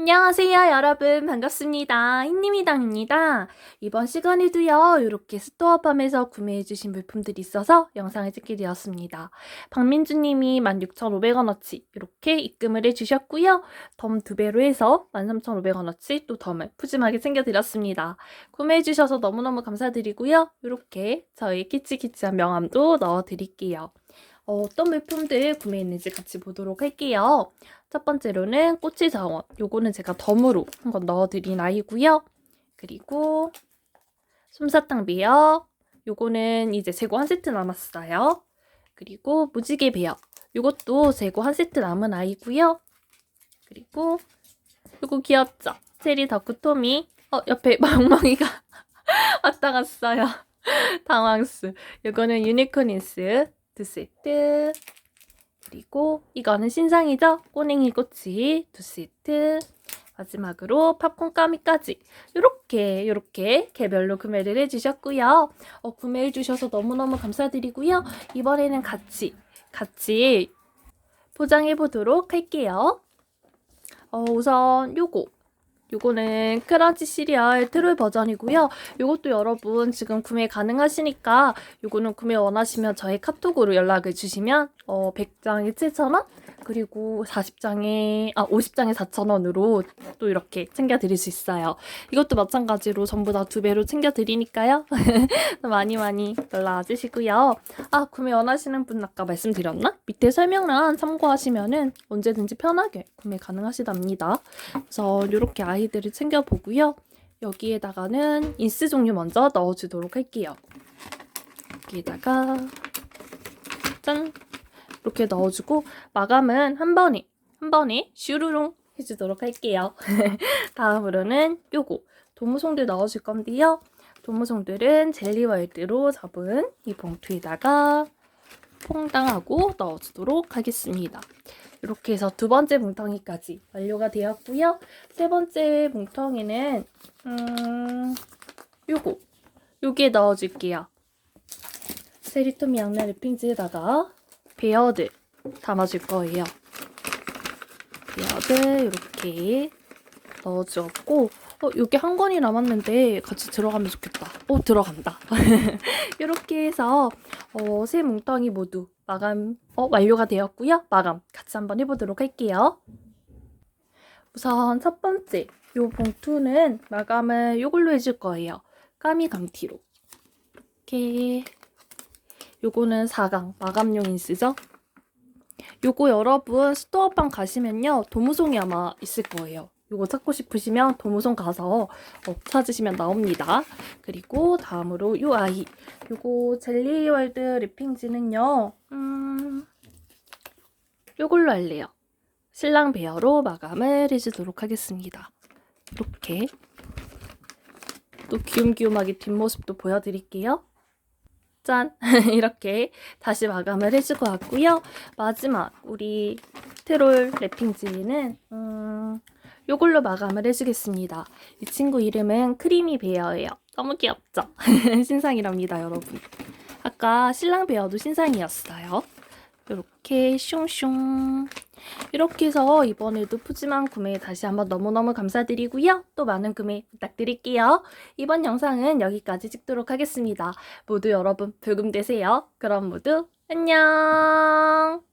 안녕하세요, 여러분. 반갑습니다. 흰님이당입니다. 이번 시간에도요, 이렇게 스토어팜에서 구매해주신 물품들이 있어서 영상을 찍게 되었습니다. 박민주님이 16,500원어치 이렇게 입금을 해주셨고요. 덤 두 배로 해서 13,500원어치 또 덤을 푸짐하게 챙겨드렸습니다. 구매해주셔서 너무너무 감사드리고요. 이렇게 저희 키치키치한 명함도 넣어드릴게요. 어, 어떤 물품들 구매했는지 같이 보도록 할게요. 첫 번째로는 꼬치 자원. 요거는 제가 덤으로 한번 넣어드린 아이고요. 그리고 솜사탕 배역. 요거는 이제 재고 한 세트 남았어요. 그리고 무지개 배역. 요것도 재고 한 세트 남은 아이고요. 그리고 요거 귀엽죠? 체리 덕후 토미. 어, 옆에 멍멍이가 왔다 갔어요. 당황스. 요거는 유니콘인스 두 세트. 그리고 이거는 신상이죠? 꼬냉이 꼬치 두 세트. 마지막으로 팝콘 까미까지 이렇게 이렇게 개별로 구매를 해주셨고요. 어, 구매해주셔서 너무너무 감사드리고요. 이번에는 같이 같이 포장해 보도록 할게요. 어, 우선 요거 요거는 크런치 시리얼 트롤 버전이고요. 요것도 여러분 지금 구매 가능하시니까 요거는 구매 원하시면 저희 카톡으로 연락을 주시면 어 100장에 7,000원 그리고 40장에 아 50장에 4,000원으로 또 이렇게 챙겨 드릴 수 있어요. 이것도 마찬가지로 전부 다 두 배로 챙겨 드리니까요. 많이 많이 연락 주시고요. 아 구매 원하시는 분 아까 말씀드렸나? 밑에 설명란 참고하시면은 언제든지 편하게 구매 가능하시답니다. 그래서 이렇게 아이들을 챙겨 보고요. 여기에다가는 인스 종류 먼저 넣어주도록 할게요. 여기에다가 짠 이렇게 넣어주고 마감은 한 번에 한 번에 슈루룽 해주도록 할게요. 다음으로는 요거 도무송들 넣어줄 건데요. 도무송들은 젤리월드로 접은 이 봉투에다가 퐁당하고 넣어주도록 하겠습니다. 이렇게 해서 두 번째 뭉텅이까지 완료가 되었고요. 세 번째 뭉텅이는 음, 요거 요게 넣어줄게요. 세리토미 양면 랩핑지에다가 베어드 담아줄 거예요. 베어드 이렇게 넣어주었고 어, 요게 한 권이 남았는데 같이 들어가면 좋겠다. 오 들어간다. 이렇게 해서 어, 세 뭉텅이 모두 마감 어, 완료가 되었고요. 마감 같이 한번 해보도록 할게요. 우선 첫 번째 요 봉투는 마감을 요걸로 해줄 거예요. 까미 감티로 이렇게 요거는 4강 마감용 인스죠. 요거 여러분 스토어방 가시면요 도무송이 아마 있을 거예요. 요거 찾고 싶으시면 도무송 가서 어, 찾으시면 나옵니다. 그리고 다음으로 요 아이 요거 젤리월드 랩핑지는요 음 요걸로 할래요. 신랑 베어로 마감을 해주도록 하겠습니다. 이렇게 또 귀염귀염하게 뒷모습도 보여드릴게요. 짠! 이렇게 다시 마감을 해줄 것 같고요. 마지막 우리 트롤 랩핑지는 음, 요걸로 마감을 해주겠습니다. 이 친구 이름은 크리미 베어예요. 너무 귀엽죠? 신상이랍니다, 여러분. 아까 신랑 베어도 신상이었어요. 이렇게 슝슝 이렇게 해서 이번에도 푸짐한 구매 다시 한번 너무너무 감사드리고요. 또 많은 구매 부탁드릴게요. 이번 영상은 여기까지 찍도록 하겠습니다. 모두 여러분 불금 되세요. 그럼 모두 안녕